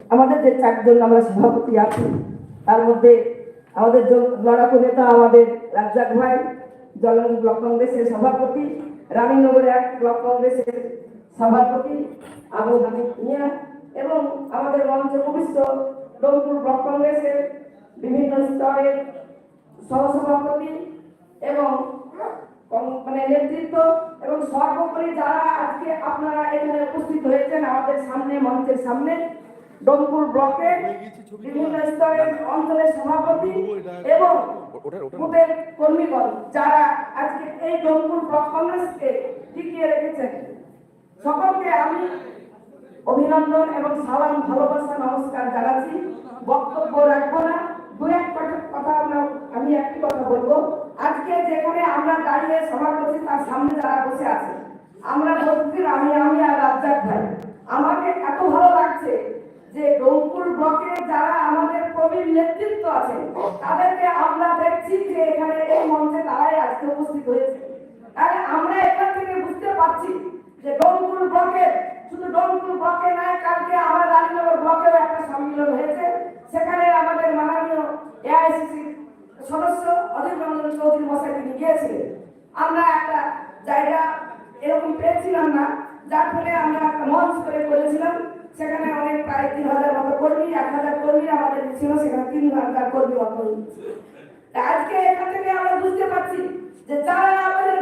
আমাদের যে চারজন আমরা সভাপতি আছি, তার মধ্যে আমাদের লড়াকু নেতা আমাদের রাজ্জাক ভাই, জলন ব্লক কংগ্রেসের সভাপতি রানীনগর এক ব্লক কংগ্রেসের সভাপতি, আবু হামিদ মিয়া এবং আমাদের মঞ্চ ভবিষ্য রংপুর ব্লক কংগ্রেসের বিভিন্ন স্তরের সহসভাপতি এবং মানে নেতৃত্ব এবং সর্বোপরি যারা আজকে আপনারা এখানে উপস্থিত হয়েছেন আমাদের সামনে, মঞ্চের সামনে ডোমপুর ব্লকের বিভিন্ন স্তরের অঞ্চলের সভাপতি এবং বুথের কর্মীগণ যারা আজকে এই ডোমপুর ব্লক কংগ্রেসকে টিকিয়ে রেখেছেন। সকলকে আমি অভিনন্দন এবং সালাম ভালোবাসা নমস্কার জানাচ্ছি। বক্তব্য রাখব না। দু এক কথা কথা আমরা আমি একটি কথা বলব। আজকে যেখানে আমরা দাঁড়িয়ে সভা করছি তার সামনে যারা বসে আছে আমরা বলছি আমি আমি আর রাজ্জাক ভাই। আমাকে এত ভালো ব্লকে যারা আমাদের প্রবীণ নেতৃত্ব আছে তাদেরকে আমরা দেখছি যে এখানে এই মঞ্চে তারাই আজকে উপস্থিত হয়েছে। তাহলে আমরা এখান থেকে বুঝতে পারছি যে ডোমকুল ব্লকে, শুধু ডোমকুল ব্লকে নয়, কালকে আমার রানীনগর ব্লকেও একটা সম্মেলন হয়েছে। সেখানে আমাদের মাননীয় এআইসিসি সদস্য অধীর রঞ্জন চৌধুরী মশাই তিনি গিয়েছিলেন। আমরা একটা জায়গা এরকম পেয়েছিলাম না যার ফলে আমরা মঞ্চ করে করেছিলাম। সেখানে অনেক প্রায় তিন হাজার মতো কর্মী, এক হাজার কর্মী আমাদের ছিল, সেখানে তিন হাজার কর্মী মতো আজকে এখান থেকে আমরা বুঝতে পারছি যে যারা আমাদের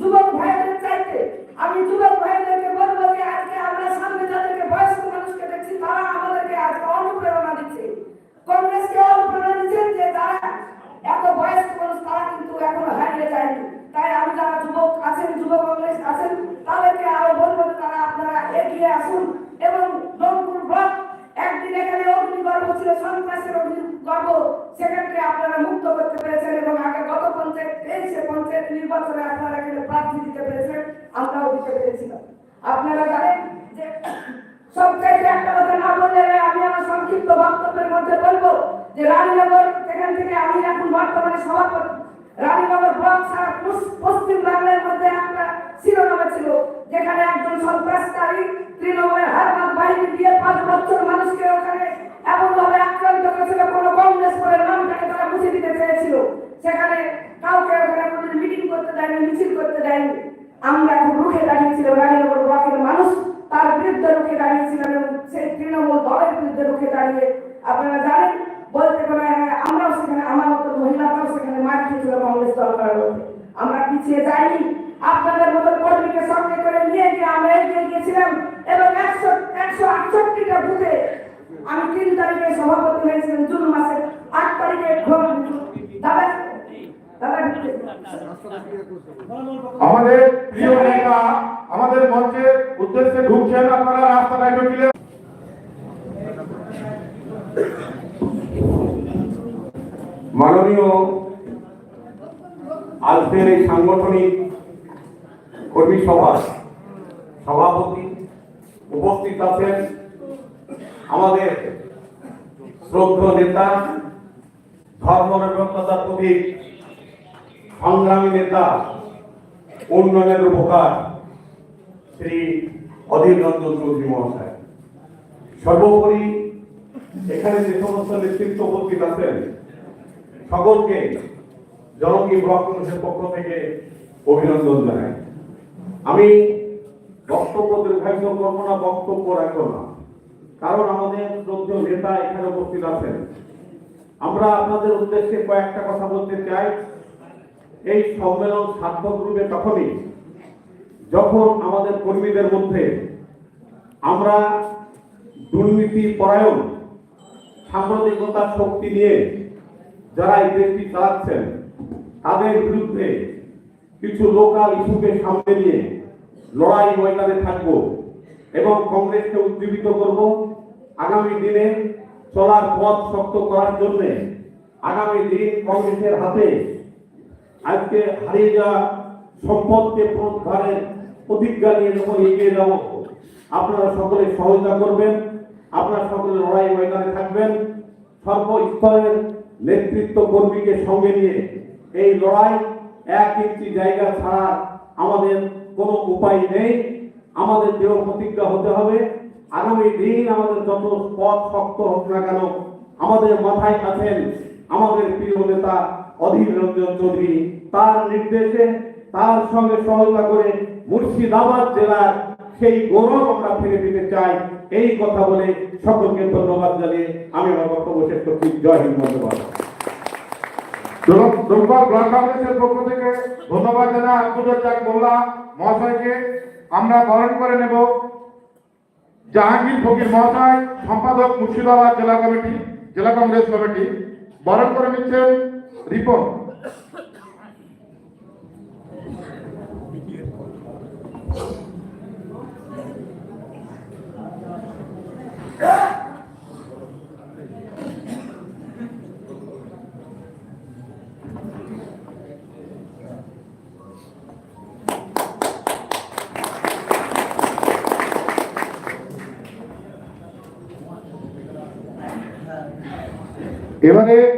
যুবক ভাইদের চাইতে, আমি যুবক ভাইদেরকে বলব যে আজকে আমরা সামনে যাদেরকে বয়স্ক মানুষকে দেখছি, তারা আমাদেরকে আজকে অনুপ্রেরণা দিচ্ছে। কংগ্রেসকে এত বয়স্ক মানুষ, তারা কিন্তু এখনও হারিয়ে যায়নি। তাই আমি যারা যুবক আছেন যুব কংগ্রেস আছেন, তাদেরকে আরও বলব তারা আপনারা এগিয়ে আসুন এবং রংপুর ব্লক একদিন এখানে অগ্নিগর্ভ ছিল, সন্ত্রাসের অগ্নিগর্ভ, সেখানকে আপনারা মুক্ত করতে পেরেছেন এবং আগে গত পঞ্চায়েত, তেইশে পঞ্চায়েত নির্বাচনে আপনারা এখানে প্রার্থী দিতে পেরেছেন, আমরাও দিতে পেরেছিলাম। আপনারা জানেন যে সবচাইতে একটা কথা না বললে আমি আমার সংক্ষিপ্ত বক্তব্যের মধ্যে বলব যে রানীনগর সেখান থেকে আমি এখন বর্তমানে সভাপতি, রানীনগর ব্লক সারা পশ্চিম বাংলার মধ্যে একটা শিরোনামে ছিল, যেখানে একজন সন্ত্রাসকারী তৃণমূলের হারমাত বাহিনী দিয়ে পাঁচ বছর মানুষকে ওখানে এমন ভাবে আক্রান্ত করেছিল, কোন কংগ্রেস করে নামটাকে তারা মুছে দিতে চেয়েছিল। সেখানে কাউকে ওখানে মিটিং করতে দেয়নি, মিছিল করতে দেয়নি। আমরা এখন রুখে দাঁড়িয়েছিলাম রানীনগর ব্লকের মানুষ, তার বিরুদ্ধে রুখে দাঁড়িয়েছিলাম এবং সেই তৃণমূল দলের বিরুদ্ধে রুখে দাঁড়িয়ে, আপনারা জানেন, বলতে পারে আমরাও সেখানে, আমার মতো মহিলারাও সেখানে মার খেয়েছিল কংগ্রেস দল করার আমরা পিছিয়ে যাইনি। আপনাদের মতো কর্মীকে সঙ্গে করে নিয়ে গিয়ে আমরা এগিয়ে গিয়েছিলাম এবং একশো একশো আটষট্টিটা বুথে আমি তিন তারিখে সভাপতি হয়েছিলাম, জুন মাসের আট তারিখে আমাদের প্রিয় নেতা, আমাদের মঞ্চের উদ্দেশ্যে ঢুকছেন আপনারা রাস্তাটায় ঢুকলেন মাননীয় আজকের এই সাংগঠনিক কর্মী সভা, সভাপতি উপস্থিত আছেন আমাদের শ্রদ্ধ নেতা, ধর্ম নিরপেক্ষতার প্রতীক সংগ্রামী নেতা, উন্নয়নের উপকার শ্রী অধীর রঞ্জন চৌধুরী মহাশয়। সর্বোপরি এখানে যে সমস্ত নেতৃত্ব উপস্থিত আছেন, সকলকে জনকী ব্লক কংগ্রেসের পক্ষ থেকে অভিনন্দন জানাই। আমি বক্তব্য দীর্ঘায়িত করব না, বক্তব্য রাখব না। কারণ আমাদের শ্রদ্ধেয় নেতা এখানে উপস্থিত আছেন। আমরা আপনাদের উদ্দেশ্যে কয়েকটা কথা বলতে চাই। এই সম্মেলন সার্থক রূপে তখনই যখন আমাদের কর্মীদের মধ্যে আমরা দুর্নীতি পরায়ণ সাংবাদিকতার শক্তি নিয়ে যারা এই দেশটি চালাচ্ছেন, তাদের বিরুদ্ধে কিছু লোকাল ইস্যুকে সামনে নিয়ে লড়াই ময়দানে থাকব এবং কংগ্রেসকে উজ্জীবিত করব। আগামী দিনে চলার পথ শক্ত করার জন্য আগামী দিন কংগ্রেসের হাতে আজকে হারিয়ে যাওয়া সম্পদকে পুনরুদ্ধারের প্রতিজ্ঞা নিয়ে যখন এগিয়ে যাব, আপনারা সকলে সহযোগিতা করবেন, আপনারা সকলে লড়াই ময়দানে থাকবেন। সর্বস্তরের নেতৃত্ব কর্মীকে সঙ্গে নিয়ে এই লড়াই এক ইঞ্চি জায়গা ছাড়া আমাদের কোনো উপায় নেই। আমাদের দেহ প্রতিজ্ঞা হতে হবে। আগামী দিন আমাদের যত পথ শক্ত হোক না কেন, আমাদের মাথায় আছেন আমাদের প্রিয় নেতা অধীর রঞ্জন চৌধুরী তার নির্দেশে, তার সঙ্গে সহযোগিতা করে মুর্শিদাবাদ জেলার সেই গৌরব আমরা ফিরে দিতে চাই। এই কথা বলে সকলকে ধন্যবাদ জানিয়ে আমি আমার বক্তব্য শেষ করছি। জয় হিন্দ ধন্যবাদ। কংগ্রেসের পক্ষ থেকে। ধন্যবাদ জানা মহাশয়কে। আমরা বরণ করে নেব জাহাঙ্গীর মহাশয়, সম্পাদক মুর্শিদাবাদ জেলা কমিটি, জেলা কংগ্রেস কমিটি। বরণ করে নিচ্ছেন রিপন এবারে সংক্ষিপ্ত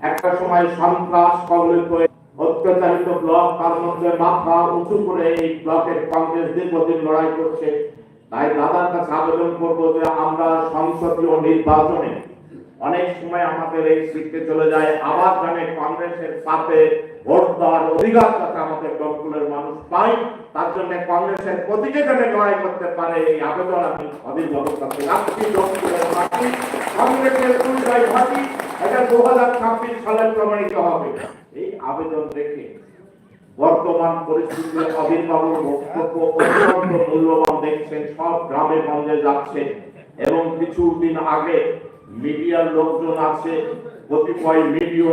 একটা সময় সন্ত্রাস হয়ে অত্যাচারিত ব্লক, তার মধ্যে মাথা উঁচু করে এই ব্লকের কংগ্রেস দীর্ঘদিন লড়াই করছে। তাই দাদার কাছে আবেদন করব যে আমরা সংসদীয় নির্বাচনে অনেক সময় আমাদের এই সিটে চলে যায়। আবার জানে কংগ্রেসের সাথে ভোট দেওয়ার অধিকার যাতে আমাদের দলগুলোর মানুষ পায়, তার জন্য কংগ্রেসের প্রতীকে যেন লড়াই করতে পারে এই আবেদন আমি অধীর ব্যবস্থাতে রাখছি। মাটি কংগ্রেসের এটা দু হাজার ছাব্বিশ সালে প্রমাণিত হবে। এই আবেদন রেখে বর্তমান পরিস্থিতিতে অধীরবাবুর বক্তব্য অত্যন্ত মূল্যবান দেখছেন, সব গ্রামে গঞ্জে যাচ্ছে এবং কিছুদিন আগে মিডিয়ার লোকজন আছে, কতিপয় মিডিয়া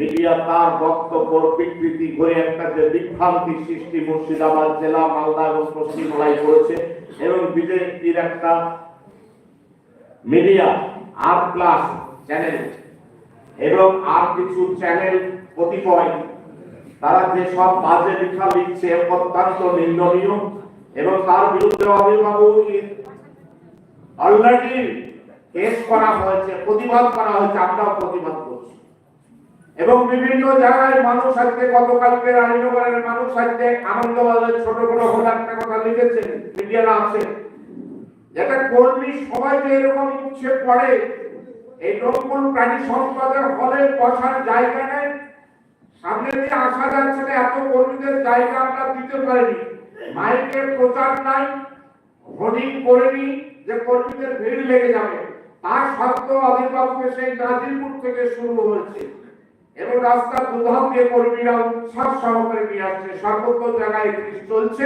মিডিয়া তার বক্তব্য বিকৃতি করে একটা যে বিভ্রান্তি সৃষ্টি মুর্শিদাবাদ জেলা, মালদা এবং পশ্চিমবাংলায় করেছে এবং বিজেপির একটা মিডিয়া আর প্লাস চ্যানেল এবং আর কিছু চ্যানেল কতিপয়, তারা যে সব বাজে লেখা লিখছে অত্যন্ত নিন্দনীয় এবং তার বিরুদ্ধে অভিভাবু অলরেডি কেস করা হয়েছে, প্রতিবাদ করা হয়েছে, আমরাও প্রতিবাদ করছি। এবং বিভিন্ন জায়গায় মানুষ আজকে গতকালকে রানীনগরের মানুষ আজকে আনন্দবাজার ছোট বড় হল একটা কথা লিখেছেন মিডিয়ারা আছে। যেটা কর্মী সবাইকে এরকম ইচ্ছে করে এই রংপুর প্রাণী সম্পদের হলে বসার জায়গা নেই। সামনে দিয়ে আসা যাচ্ছে না, এত কর্মীদের জায়গা আমরা দিতে পারিনি। মাইকের প্রচার নাই, হোর্ডিং করেনি যে কর্মীদের ভিড় লেগে যাবে। তার সত্ত্বেও আদিবাবুকে সেই নাজিরপুর থেকে শুরু হয়েছে। এবং রাস্তা দুধার দিয়ে কর্মীরা উৎসাহ সহকারে নিয়ে আসছে। সর্বত্র জায়গায় চলছে।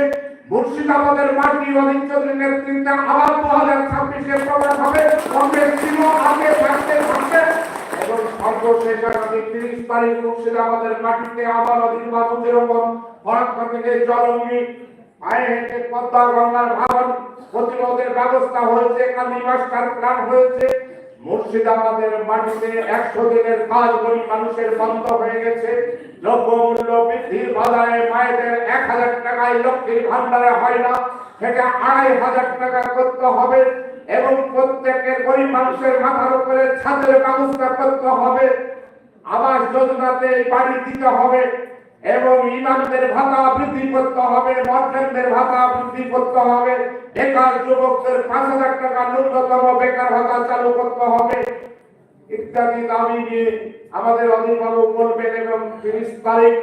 মুর্শিদাবাদের মাটি অধীন চৌধুরীর নেতৃত্বে আবার দু হাজার ছাব্বিশে প্রকাশ হবে মুর্শিদাবাদের মাটিতে আবার অধীন বাবু যেরকম ফরাক্কা থেকে ব্যবস্থা হয়েছে, কালী মাস্টার হয়েছে। মুর্শিদাবাদের মাটিতে একশো দিনের কাজ গরিব মানুষের বন্ধ হয়ে গেছে। দ্রব্যমূল্য বৃদ্ধির বাজারে মায়েদের এক হাজার টাকায় লক্ষ্মীর ভান্ডারে হয় না। সেটা আড়াই হাজার টাকা করতে হবে। এবং প্রত্যেকের গরিব মানুষের মাথার উপরে ছাদের ব্যবস্থা করতে হবে, আবাস যোজনাতে বাড়ি দিতে হবে, এবং ইমামদের ভাতা বৃদ্ধি করতে হবে মর্যাদের ভাতা বৃদ্ধি করতে হবে, বেকার যুবকদের পাঁচ হাজার টাকা ন্যূনতম বেকার ভাতা চালু করতে হবে, ইত্যাদি দাবি নিয়ে আমাদের অধিবাবু বলবেন এবং তিরিশ তারিখ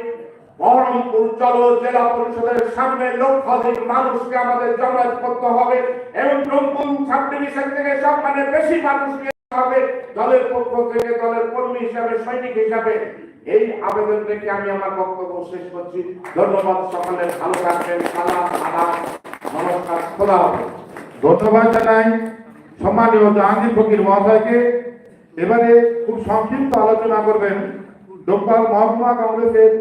বহরমপুর চলো জেলা পরিষদের সামনে লক্ষাধিক মানুষকে আমাদের জমায়েত করতে হবে। এবং রংপুর সাব থেকে সব বেশি মানুষকে হবে দলের পক্ষ থেকে, দলের কর্মী হিসাবে, সৈনিক হিসাবে। এই আবেদন রেখে আমি আমার বক্তব্য শেষ করছি। ধন্যবাদ সকলের ভালো থাকবেন, সালাম, আদাব, নমস্কার খোলা হবে ধন্যবাদ জানাই সম্মানীয় জাহাঙ্গীর ফকির মহাশয়কে। এবারে খুব সংক্ষিপ্ত আলোচনা করবেন। ডোমপাল মহকুমা কংগ্রেসের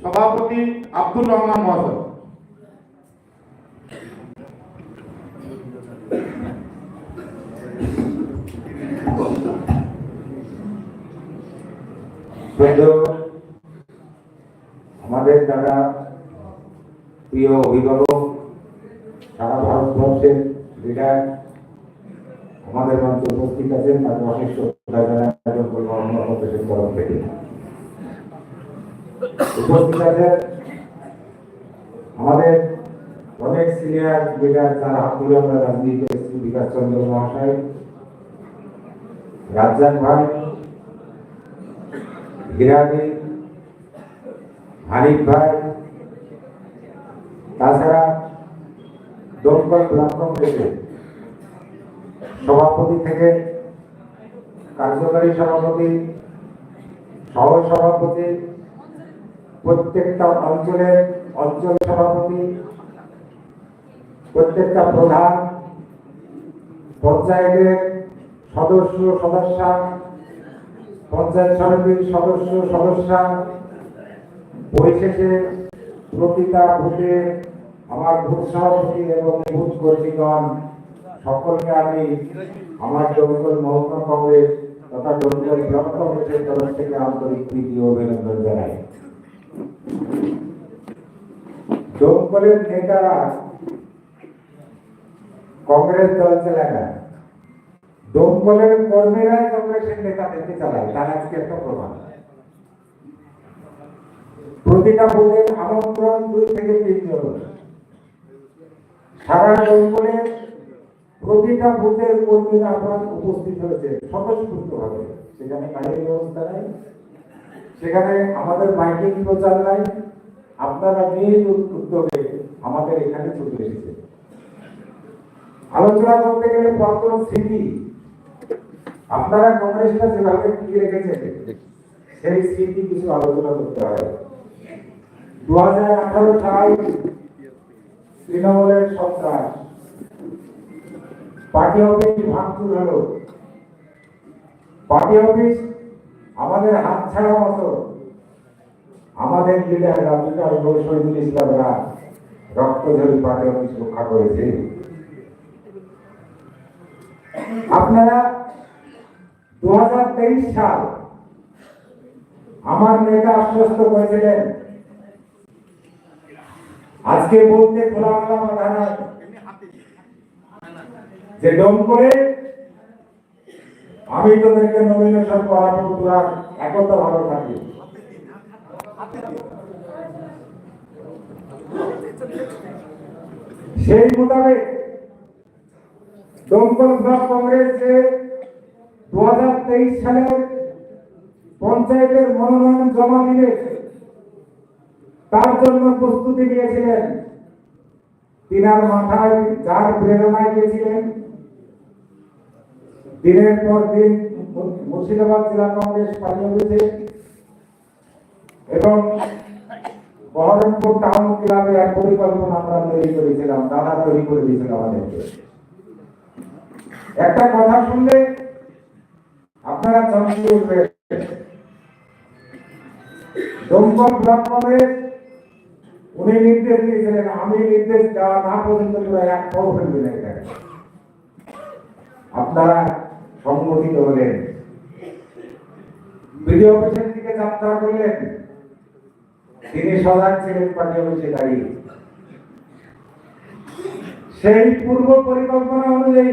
সভাপতি আব্দুর রহমান মহাশয় আমাদের যারা প্রিয় অভিভাবক, সারা ভারতবর্ষের লিডার আমাদের মঞ্চে উপস্থিত আছেন, তাদের অশেষ শ্রদ্ধা একজন বলব অন্য তরফ থেকে আমাদের অনেক সিনিয়র লিডার তার ধরে আমরা রাজনীতি বিকাশ চন্দ্র মহাশয়, রাজ্জাক ভাই হিরাদি হানিফ ভাই, তাছাড়া দমকল ব্লক কংগ্রেসের সভাপতি থেকে কার্যকারী সভাপতি সহ সভাপতি প্রত্যেকটা অঞ্চলের অঞ্চল সভাপতি, প্রত্যেকটা প্রধান, পঞ্চায়েতের সদস্য, সদস্যা, পঞ্চায়েত সমিতির সদস্য, সদস্যা, পরিশেষে প্রতিটা বুথে আমার বুথ সভাপতি এবং বুথ কর্মীগণ, সকলকে আমি আমার ডোমকল মহকুমা কংগ্রেস তথা ডোমকল ব্লক কংগ্রেসের তরফ থেকে আন্তরিক প্রীতি অভিনন্দন জানাই। ডোমকলের নেতারা কংগ্রেস দল চালায় না। দমকলের কর্মীরাই কংগ্রেসের নেতাদেরকে চালায়, তার আজকে একটা প্রমাণ। প্রতিটা বুথের আমন্ত্রণ দুই থেকে তিনজন সারা দমকলে প্রতিটা বুথের কর্মীরা আপনার উপস্থিত হয়েছে স্বতঃস্ফূর্ত ভাবে সেখানে গাড়ির ব্যবস্থা নেই। সেখানে আমাদের মাইকিং প্রচার নাই, আপনারা নিজ উদ্যোগে আমাদের এখানে চলে এসেছে। আলোচনা করতে গেলে স্মৃতি, আপনারা কংগ্রেসটা যেভাবে টিকে রেখেছেন, সেই স্মৃতি কিছু আলোচনা করতে হয়। দু হাজার আঠারো সাল তৃণমূলের পার্টি অফিস ভাঙচুর হলো। পার্টি অফিস আমাদের হাত ছাড়া মতো আমাদের লিডার রাজুকার শহীদুল ইসলামরা রক্ত ঝরি পার্টি অফিস রক্ষা করেছে। আপনারা দু হাজার তেইশ সাল আমার নেতা আশ্বস্ত করেছিলেন, আজকে বলতে খোলামেলা কথা নয় যে দম করে আমি তোদেরকে নমিনেশন করাবো তোরা একতা ভালো থাকবে সেই মোতাবেক দমকল ব্লক কংগ্রেস দু হাজার তেইশ সালে পঞ্চায়েতের মনোনয়ন জমা দিবে তার জন্য প্রস্তুতি নিয়েছিলেন। তিনার মাথায় যার প্রেরণায় গিয়েছিলেন দিনের পর দিন মুর্শিদাবাদ জেলা কংগ্রেস পালিয়ে গেছে এবং বহরমপুর টাউন ক্লাবে এক পরিকল্পনা আমরা তৈরি করেছিলাম, দাদা তৈরি করে দিয়েছিল আমাদেরকে। একটা কথা শুনলে আপনারা চমকে উঠবেন। দমকল ব্লক উনি নির্দেশ দিয়েছিলেন, আমি নির্দেশ দেওয়া না পর্যন্ত এক পাও ফেলবে না এখানে। আপনারা সম্মতিত হলেন। বিডিও অফিসের দিকে যাত্রা করলেন। তিনি সদা ছিলেন পার্টি অফিসে দাঁড়িয়ে। সেই পূর্ব পরিকল্পনা অনুযায়ী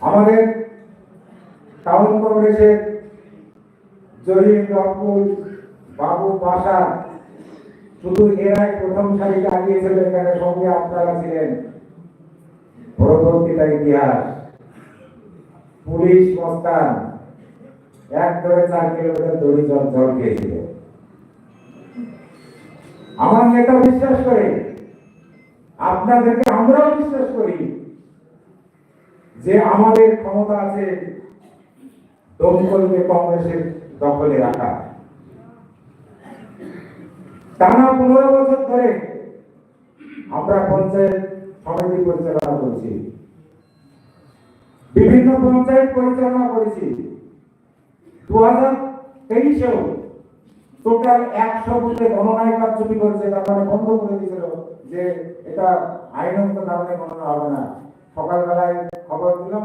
আমাদের টাউন কংগ্রেসের রকুল বাবু বাসা শুধু এরাই প্রথম সারিতে আগিয়েছিল এখানে সঙ্গে আপনারা ছিলেন। পরবর্তীটা ইতিহাস। পুলিশ মস্তান। এক ধরে চার কিলোমিটার দড়ি জল খেয়েছিল। আমার নেতা বিশ্বাস করে, আপনাদেরকে আমরাও বিশ্বাস করি যে আমাদের ক্ষমতা আছে দমকলকে কংগ্রেসের দখলে রাখা। টানা পনেরো বছর ধরে আমরা পঞ্চায়েত সমিতি পরিচালনা করছি। বিভিন্ন পঞ্চায়েত পরিচালনা করেছি। দু হাজার তেইশেও টোটাল একশো বুথে গণনায় কারচুপি করেছে তারপরে মানে বন্ধ করে দিয়েছিল যে এটা আইনত কারণে গণনা হবে না। সকালবেলায় খবর দিলাম